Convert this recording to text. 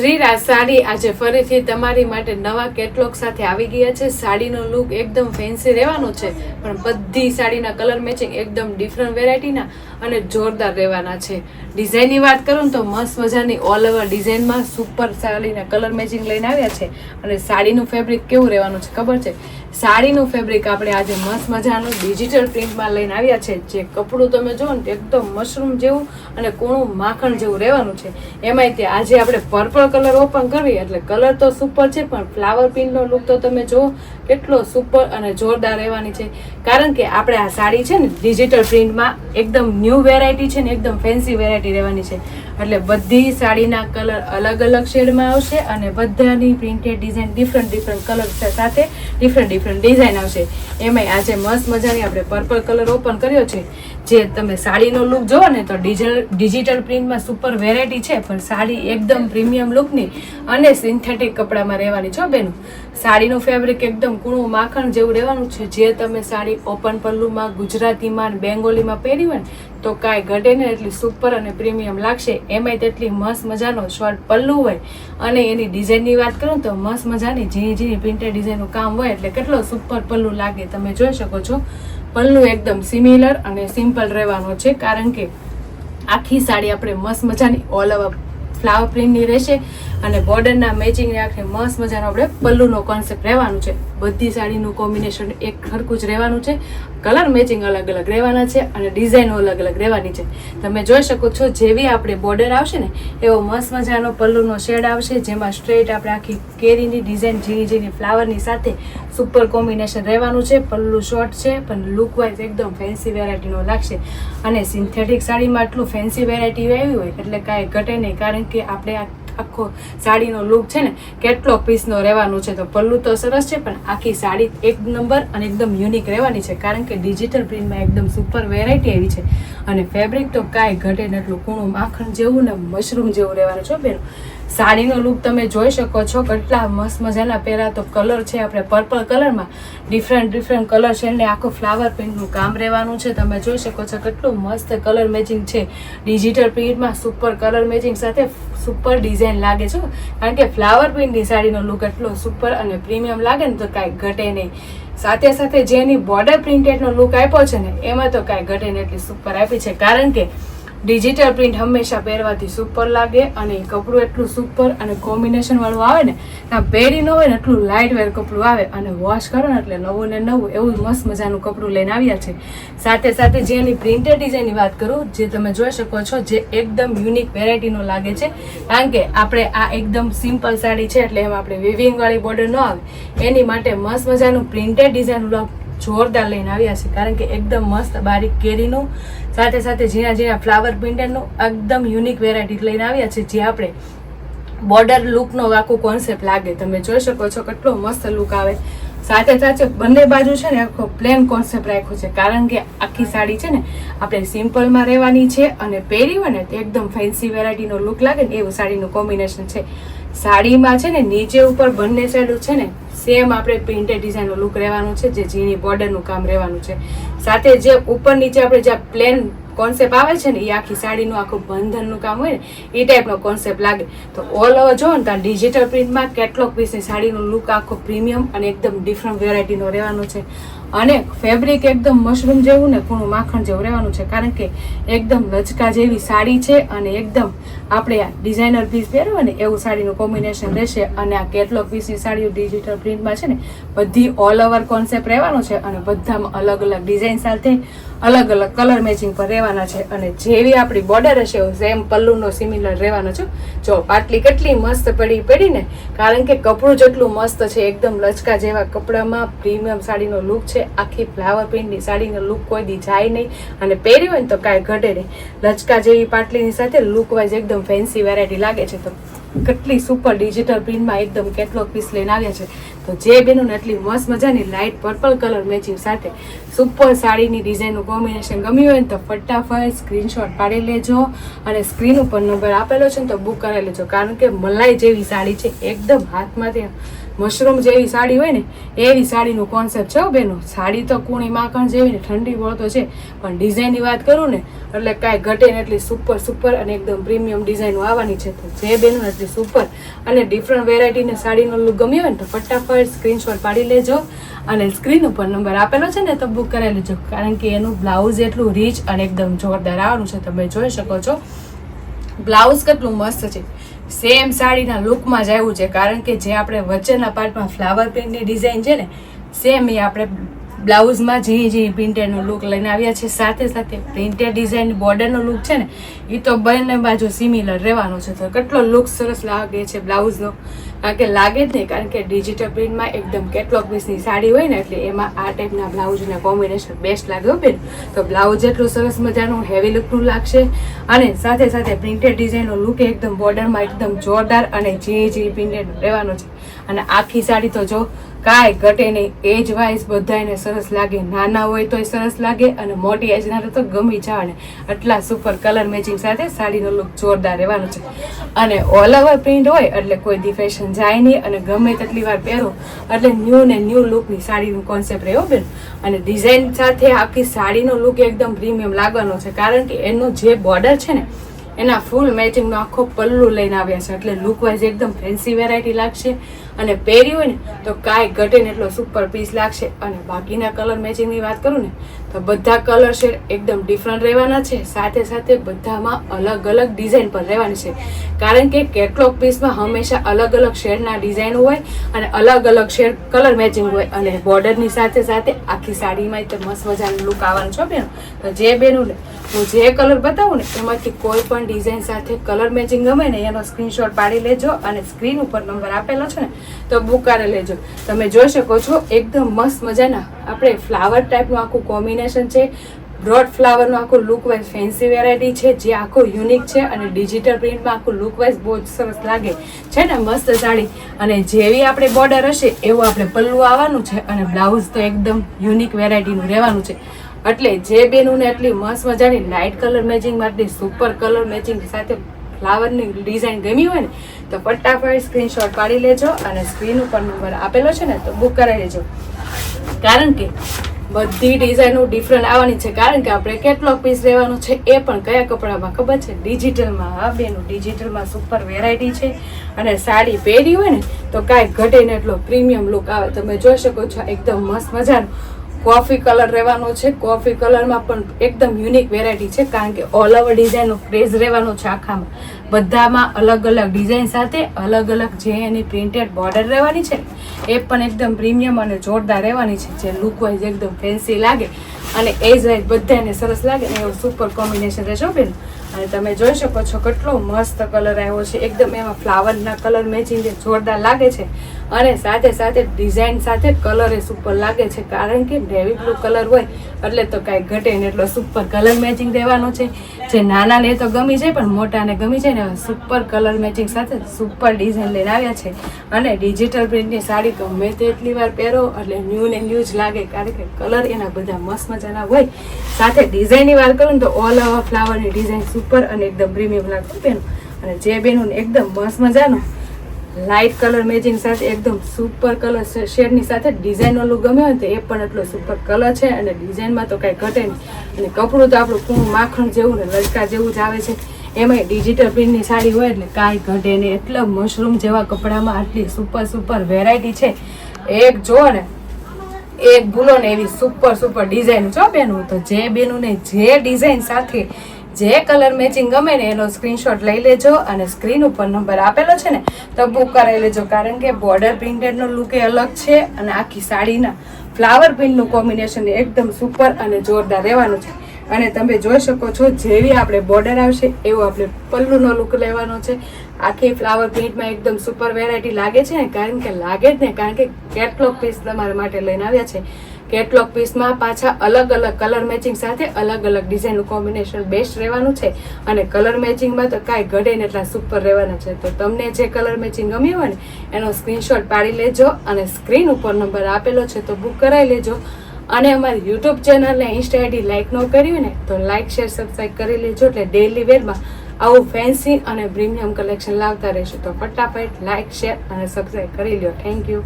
શ્રીરાજ સાડી આજે ફરીથી તમારી માટે નવા કેટલોગ સાથે આવી ગયા છે. સાડીનો લુક એકદમ ફેન્સી રહેવાનો છે, પણ બધી સાડીના કલર મેચિંગ એકદમ ડિફરન્ટ વેરાયટીના અને જોરદાર રહેવાના છે. ડિઝાઇનની વાત કરું ને તો મસ્ત મજાની ઓલ ઓવર ડિઝાઇનમાં સુપર સાડીના કલર મેચિંગ લઈને આવ્યા છે. અને સાડીનું ફેબ્રિક કેવું રહેવાનું છે ખબર છે? સાડીનું ફેબ્રિક આપણે આજે મસ્ત મજાનું ડિજિટલ પ્રિન્ટમાં લઈને આવ્યા છે. જે કપડું તમે જુઓ ને એકદમ મશરૂમ જેવું અને કૂણું માખણ જેવું રહેવાનું છે. એમાંય તે આજે આપણે પર્પલ કલર ઓપન કરવી એટલે કલર તો સુપર છે, પણ ફ્લાવર પ્રિન્ટનો લુક તો તમે જુઓ કેટલો સુપર અને જોરદાર રહેવાની છે. કારણ કે આપણે આ સાડી છે ને ડિજિટલ પ્રિન્ટમાં એકદમ ન્યૂ વેરાયટી છે ને એકદમ ફેન્સી વેરાયટી રહેવાની છે. એટલે બધી સાડીના કલર અલગ અલગ શેડમાં આવશે અને બધાની printed design different different colour સાથે ડિફરન્ટ ડિફરન્ટ ડિઝાઇન આવશે. એમાંય આજે મસ્ત મજાની આપણે પર્પલ કલર ઓપન કર્યો છે. જે તમે સાડીનો લુક જોવો ને તો ડિજિટલ ડિજિટલ પ્રિન્ટમાં સુપર વેરાયટી છે, પણ સાડી એકદમ પ્રીમિયમ લુકની અને સિન્થેટિક કપડામાં રહેવાની છો બેનું. સાડીનું ફેબ્રિક એકદમ કૂણું માખણ જેવું રહેવાનું છે. જે તમે સાડી ઓપન પલ્લુમાં, ગુજરાતીમાં, બેંગોલીમાં પહેરી હોય ને, તો કાંઈ ઘટે ને એટલી સુપર અને પ્રીમિયમ લાગશે. એમાંય તેટલી મસ્ત મજાનો શોર્ટ પલ્લુ હોય અને એની ડિઝાઇનની વાત કરું તો મસ્ત મજાની ઝીણી ઝીણી પ્રિન્ટેડ ડિઝાઇનનું કામ હોય એટલે કેટલો સુપર પલ્લુ લાગે તમે જોઈ શકો છો. પલ્લુ એકદમ સિમિલર અને સિમ્પલ રહેવાનો છે, કારણ કે આખી સાડી આપણે મસ્ત મજાની ઓલ ઓવર ફ્લાવર પ્રિન્ટની રહેશે. અને બોર્ડરના મેચિંગ આખે મસ્ત મજાનો આપણે પલ્લુનો કોન્સેપ્ટ રહેવાનું છે. બધી સાડીનું કોમ્બિનેશન એક સરખું જ રહેવાનું છે. કલર મેચિંગ અલગ અલગ રહેવાના છે અને ડિઝાઇનો અલગ અલગ રહેવાની છે. તમે જોઈ શકો છો જેવી આપણે બોર્ડર આવશે ને, એવો મસ્ત મજાનો પલ્લુનો શેડ આવશે જેમાં સ્ટ્રેટ આપણે આખી કેરીની ડિઝાઇન ઝીણી ઝીણી ફ્લાવરની સાથે સુપર કોમ્બિનેશન રહેવાનું છે. પલ્લુ શોર્ટ છે, પણ લુક એકદમ ફેન્સી વેરાયટીનો લાગશે. અને સિન્થેટિક સાડીમાં આટલું ફેન્સી વેરાયટી આવી હોય એટલે કાંઈ ઘટે નહીં, કારણ કે આપણે આ આખો સાડીનો લુક છે ને, કેટલો પીસનો રહેવાનું છે તો પલ્લું તો સરસ છે, પણ આખી સાડી એક નંબર અને એકદમ યુનિક રહેવાની છે, કારણ કે ડિજિટલ પ્રિન્ટમાં એકદમ સુપર વેરાયટી આવી છે. અને ફેબ્રિક તો કાંઈ ઘટે એટલું, કૂણું માખણ જેવું ને મશરૂમ જેવું રહેવાનું છે બેન. સાડીનો લુક તમે જોઈ શકો છો, કેટલા મસ્ત મજાના પહેલા તો કલર છે આપણે પર્પલ કલરમાં ડિફરન્ટ ડિફરન્ટ કલર છે ને આખું ફ્લાવર પ્રિન્ટનું કામ રહેવાનું છે, તમે જોઈ શકો છો કેટલું મસ્ત કલર મેચિંગ છે. ડિજિટલ પ્રિન્ટમાં સુપર કલર મેચિંગ સાથે સુપર ડિઝાઇન લાગે છે કારણ કે ફ્લાવર પ્રિન્ટની સાડીનો લુક એટલો સુપર અને પ્રીમિયમ લાગે ને તો કાંઈ ઘટે નહીં. સાથે સાથે જેની બોર્ડર પ્રિન્ટેડનો લુક આપ્યો છે ને, એમાં તો કાંઈ ઘટે નહીં, એટલી સુપર આપી છે. કારણ કે ડિજિટલ પ્રિન્ટ હંમેશા પહેરવાથી સુપર લાગે અને એ કપડું એટલું સુપર અને કોમ્બિનેશન વાળું આવે ને, ત્યાં પહેરી ન હોય ને એટલું લાઇટ વેર કપડું આવે અને વોશ કરો ને એટલે નવું ને નવું એવું મસ્ત મજાનું કપડું લઈને આવ્યા છે. સાથે સાથે જે એની પ્રિન્ટેડ ડિઝાઇનની વાત કરું, જે તમે જોઈ શકો છો જે એકદમ યુનિક વેરાયટીનો લાગે છે, કારણ કે આપણે આ એકદમ સિમ્પલ સાડી છે એટલે એમાં આપણે વિવિંગ વાળી બોર્ડર ન આવે. એની માટે મસ્ત મજાનું પ્રિન્ટેડ ડિઝાઇન જોરદાર લઈને આવ્યા છે, કારણ કે એકદમ મસ્ત બારીક કેરીનું સાથે સાથે ઝીણા ઝીણા ફ્લાવર પ્રિન્ટેડનું એકદમ યુનિક વેરાયટી લઈને આવ્યા છે, જે આપણે બોર્ડર લુકનો આખો કોન્સેપ્ટ લાગે. તમે જોઈ શકો છો કેટલો મસ્ત લુક આવે. સાથે સાથે બંને બાજુ છે ને આખો પ્લેન કોન્સેપ્ટ રાખ્યો છે. કારણ કે આખી સાડી છે ને આપણે સિમ્પલમાં રહેવાની છે અને પહેરી હોય ને તો એકદમ ફેન્સી વેરાયટીનો લુક લાગે ને એવું સાડીનું કોમ્બિનેશન છે. સાડીમાં છે ને, નીચે ઉપર બંને સાઈડ છે ને સેમ આપણે પ્રિન્ટેડ ડિઝાઇનનો લુક રહેવાનું છે, જે ઝીણી બોર્ડરનું કામ રહેવાનું છે. સાથે જે ઉપર નીચે આપણે જે પ્લેન કોન્સેપ્ટ આવે છે ને, એ આખી સાડીનું આખું બંધનનું કામ હોય ને, એ ટાઈપનો કોન્સેપ્ટ લાગે. તો ઓલ ઓવર જો ને ત્યાં ડિજિટલ પ્રિન્ટમાં કેટલોક પીસની સાડીનો લુક આખો પ્રીમિયમ અને એકદમ ડિફરન્ટ વેરાયટીનો રહેવાનો છે. અને ફેબ્રિક એકદમ મશરૂમ જેવું ને કૂણું માખણ જેવું રહેવાનું છે. કારણ કે એકદમ લચકા જેવી સાડી છે અને એકદમ આપણે આ ડિઝાઇનર પીસ પહેરવા ને, એવું સાડીનું કોમ્બિનેશન રહેશે અને આ કેટલોક પીસની સાડીઓ ડિજિટલ પ્રિન્ટમાં છે ને, બધી ઓલ ઓવર કોન્સેપ્ટ રહેવાનો છે અને બધામાં અલગ અલગ ડિઝાઇન સાથે અલગ અલગ કલર મેચિંગ પર રહેવાના છે અને જેવી આપણી બોર્ડર હશે સેમ પલ્લુનો સિમિલર રહેવાનો છે. જો પાટલી કેટલી મસ્ત પડી પડી ને કારણ કે કપડું જેટલું મસ્ત છે, એકદમ લચકા જેવા કપડામાં પ્રીમિયમ સાડીનો લુક છે. આખી ફ્લાવર પ્રિન્ટની સાડીનો લુક કોઈ દી જાય નહીં અને પહેરી હોય ને તો કાંઈ ઘટે નહીં. લચકા જેવી પાટલીની સાથે લુક વાઇઝ એકદમ ફેન્સી વેરાયટી લાગે છે તો કેટલી સુપર ડિજિટલ પ્રિન્ટમાં એકદમ કેટલોક પીસ લઈને આવ્યા છે. તો જે બેનું એટલી મસ્ત મજાની લાઇટ પર્પલ કલર મેચિંગ સાથે સુપર સાડીની ડિઝાઇનનું કોમ્બિનેશન ગમ્યું હોય ને તો ફટાફટ સ્ક્રીનશોટ પાડી લેજો અને સ્ક્રીન ઉપર નંબર આપેલો છે ને તો બુક કરાવી લેજો. કારણ કે મલાઈ જેવી સાડી છે, એકદમ હાથમાંથી મશરૂમ જેવી સાડી હોય ને, એવી સાડીનું કોન્સેપ્ટ છે બેનો. સાડી તો કુણી માખણ જેવી ને ઠંડી વળતો છે. પણ ડિઝાઇનની વાત કરું ને એટલે કાંઈ ઘટે ને એટલી સુપર સુપર અને એકદમ પ્રીમિયમ ડિઝાઇનો આવવાની છે. તો જે બેનું એટલી સુપર અને ડિફરન્ટ વેરાયટીને સાડીનો લુક ગમ્યો હોય ને તો ફટાફટ સ્ક્રીનશોટ પાડી લેજો અને સ્ક્રીન ઉપર નંબર આપેલો છે ને તો બુક કરાવી લેજો. કારણ કે એનું બ્લાઉઝ એટલું રીચ અને એકદમ જોરદાર આવવાનું છે. તમે જોઈ શકો છો. બ્લાઉઝ કેટલું મસ્ત છે. સેમ સાડીના લુકમાં જ આવ્યું છે. કારણ કે જે આપણે વચ્ચેના પાર્ટમાં ફ્લાવર પ્રિન્ટની ડિઝાઇન છે ને સેમ એ આપણે બ્લાઉઝમાં જે જે પ્રિન્ટેડનો લુક લઈને આવ્યા છે. સાથે સાથે પ્રિન્ટેડ ડિઝાઇન બોર્ડરનો લુક છે ને એ તો બંને બાજુ સિમિલર રહેવાનો છે. તો કેટલો લુક સરસ લાગે છે બ્લાઉઝનો. કારણ કે લાગે જ નહીં, કારણ કે ડિજિટલ પ્રિન્ટમાં એકદમ કેટલોક પીસની સાડી હોય ને, એટલે એમાં આ ટાઈપના બ્લાઉઝના કોમ્બિનેશન બેસ્ટ લાગે હો બેન. તો બ્લાઉઝ એટલું સરસ મજાનું હેવી લુકનું લાગશે. અને સાથે સાથે પ્રિન્ટેડ ડિઝાઇનનો લુક એકદમ બોર્ડરમાં એકદમ જોરદાર અને જે જે પ્રિન્ટેડ રહેવાનો છે. અને આખી સાડી તો જો કાંઈ ઘટે નહીં. એજ વાઇઝ બધાને સરસ લાગે. નાના હોય તોય સરસ લાગે અને મોટી એજના તો ગમી જાણે. આટલા સુપર કલર મેચિંગ સાથે સાડીનો લુક જોરદાર રહેવાનો છે. અને ઓલ ઓવર પ્રિન્ટ હોય એટલે કોઈ દી ફેશન જાય નહીં અને ગમે તેટલી વાર પહેરો એટલે ન્યૂ ને ન્યૂ લુકની સાડીનું કોન્સેપ્ટ રહ્યો બેન. અને ડિઝાઇન સાથે આખી સાડીનો લુક એકદમ પ્રીમિયમ લાગવાનો છે. કારણ કે એનું જે બોર્ડર છે ને, એના ફૂલ મેચિંગનો આખો પલ્લુ લઈને આવ્યા છે. એટલે લુક વાઇઝ એકદમ ફેન્સી વેરાયટી લાગશે. અને પહેરી હોય ને, તો કાંઈ ઘટે ને એટલો સુપર પીસ લાગશે. અને બાકીના કલર મેચિંગની વાત કરું ને, તો બધા કલર શેડ એકદમ ડિફરન્ટ રહેવાના છે. સાથે સાથે બધામાં અલગ અલગ ડિઝાઇન પણ રહેવાની છે. કારણ કે કેટલોક પીસમાં હંમેશા અલગ અલગ શેડના ડિઝાઇન હોય અને અલગ અલગ શેડ કલર મેચિંગ હોય. અને બોર્ડરની સાથે સાથે આખી સાડીમાં તે મસ્ત મજાનું લુક આવવાનો છો, બેન. તો જે બેનું હું જે કલર બતાવું ને, એમાંથી કોઈ પણ ડિઝાઇન સાથે કલર મેચિંગ ગમે ને, એનો સ્ક્રીનશોટ પાડી લેજો અને સ્ક્રીન ઉપર નંબર આપેલો છે ને તો બુક કરી લેજો. તમે જોઈ શકો છો, એકદમ મસ્ત મજાના. આપણે ફ્લાવર ટાઈપનું આખું કોમ્બિનેશન છે. બ્રોડ ફ્લાવરનું આખું લુક વાઇઝ ફેન્સી વેરાયટી છે, જે આખું યુનિક છે અને ડિજિટલ પ્રિન્ટમાં આખું લુક વાઇઝ બહુ જ સરસ લાગે. છે ને, મસ્ત સાડી. અને જેવી આપણે બોર્ડર હશે, એવું આપણે પલ્લું આવવાનું છે અને બ્લાઉઝ તો એકદમ યુનિક વેરાયટીનું રહેવાનું છે. એટલે જે બેનુંને એટલી મસ્ત મજાની લાઇટ કલર મેચિંગ માટે સુપર કલર મેચિંગ સાથે ફ્લાવરની ડિઝાઇન ગમી હોય ને, તો ફટાફટ સ્ક્રીનશોટ પાડી લેજો અને સ્ક્રીન ઉપર નંબર આપેલો છે ને, તો બુક કરાવી લેજો. કારણ કે બધી ડિઝાઇનો ડિફરન્ટ આવવાની છે. કારણ કે આપણે કેટલોક પીસ લેવાનું છે એ પણ કયા કપડામાં ખબર છે? ડિજિટલમાં. હા, બેનું ડિજિટલમાં સુપર વેરાયટી છે. અને સાડી પહેરી હોય ને, તો કાંઈ ઘટે ને એટલો પ્રીમિયમ લુક આવે. તમે જોઈ શકો છો, એકદમ મસ્ત મજાનું કોફી કલર રહેવાનો છે. કોફી કલરમાં પણ એકદમ યુનિક વેરાયટી છે, કારણ કે ઓલ ઓવર ડિઝાઇનનો ક્રેઝ રહેવાનો છે આખામાં. બધામાં અલગ અલગ ડિઝાઇન સાથે અલગ અલગ જે એની પ્રિન્ટેડ બોર્ડર રહેવાની છે, એ પણ એકદમ પ્રીમિયમ અને જોરદાર રહેવાની છે, જે લુક વાઇઝ એકદમ ફેન્સી લાગે અને એજ વાઇઝ બધાને સરસ લાગે ને એવું સુપર કોમ્બિનેશન રહેશે બેન. અને તમે જોઈ શકો છો કેટલો મસ્ત કલર આવ્યો છે. એકદમ એમાં ફ્લાવરના કલર મેચિંગ જોરદાર લાગે છે અને સાથે સાથે ડિઝાઇન સાથે કલર એ સુપર લાગે છે. કારણ કે નેવી બ્લુ કલર હોય એટલે તો કાંઈ ઘટે ને એટલો સુપર કલર મેચિંગ રહેવાનો છે. જે નાનાને તો ગમી જાય, પણ મોટાને ગમી જાય ને સુપર કલર મેચિંગ સાથે સુપર ડિઝાઇન લઈને આવ્યા છે. અને ડિજિટલ પ્રિન્ટની સાડી ગમે તેટલી વાર પહેરો, એટલે ન્યૂ ને ન્યૂ જ લાગે. કારણ કે કલર એના બધા મસ્ત મજાના હોય. સાથે ડિઝાઇનની વાત કરું ને તો ઓલ ઓવર ફ્લાવરની ડિઝાઇન સુપર અને એકદમ પ્રીમિયમ લાગતું બેનો. અને જે બેનું એકદમ મસ્ત મજાનું લાઇટ કલર મેચિંગ સાથે એકદમ સુપર કલર શેડની સાથે ડિઝાઇનનો લુક ગમ્યો હોય તો એ પણ એટલો સુપર કલર છે અને ડિઝાઇનમાં તો કાંઈ ઘટે નહીં. અને કપડું તો આપણું કૂણું માખણ જેવું ને લચકા જેવું જ આવે છે. એમાંય ડિજિટલ પ્રિન્ટની સાડી હોય એટલે કાંઈ ઘટે નહીં. એટલે મશરૂમ જેવા કપડામાં આટલી સુપર સુપર વેરાયટી છે. એક જો ને, એક ભૂલો ને એવી સુપર સુપર ડિઝાઇન છો બેનું તો જે બેનું ને જે ડિઝાઇન સાથે જે કલર મેચિંગ ગમે ને એનો સ્ક્રીનશોટ લઈ લેજો અને સ્ક્રીન ઉપર નંબર આપેલો છે ને, તો બુક કરાવી લેજો. કારણ કે બોર્ડર પ્રિન્ટેડનો લુક એ અલગ છે અને આખી સાડીના ફ્લાવર પ્રિન્ટનું કોમ્બિનેશન એકદમ સુપર અને જોરદાર રહેવાનું છે. અને તમે જોઈ શકો છો, જેવી આપણે બોર્ડર આવશે, એવો આપણે પલ્લુનો લુક લેવાનો છે. આખી ફ્લાવર પ્રિન્ટમાં એકદમ સુપર વેરાયટી લાગે છે ને, કારણ કે લાગે જ ને, કારણ કે કેટલોક પીસ તમારા માટે લઈને આવ્યા છે. કેટલોક પીસમાં પાછા અલગ અલગ કલર મેચિંગ સાથે અલગ અલગ ડિઝાઇનનું કોમ્બિનેશન બેસ્ટ રહેવાનું છે. અને કલર મેચિંગમાં તો કાંઈ ઘડે ને એટલા સુપર રહેવાના છે. તો તમને જે કલર મેચિંગ ગમ્યું હોય ને, એનો સ્ક્રીનશોટ પાડી લેજો અને સ્ક્રીન ઉપર નંબર આપેલો છે તો બુક કરાવી લેજો. અને અમારી યુટ્યુબ ચેનલને ઇન્સ્ટા આઈડી લાઇક ન કર્યું ને, તો લાઇક શેર સબસ્ક્રાઈબ કરી લેજો એટલે ડેલી વેરમાં આવું ફેન્સી અને પ્રીમિયમ કલેક્શન લાવતા રહેશું. તો ફટાફટ લાઇક શેર અને સબસ્ક્રાઈબ કરી લ્યો. Thank you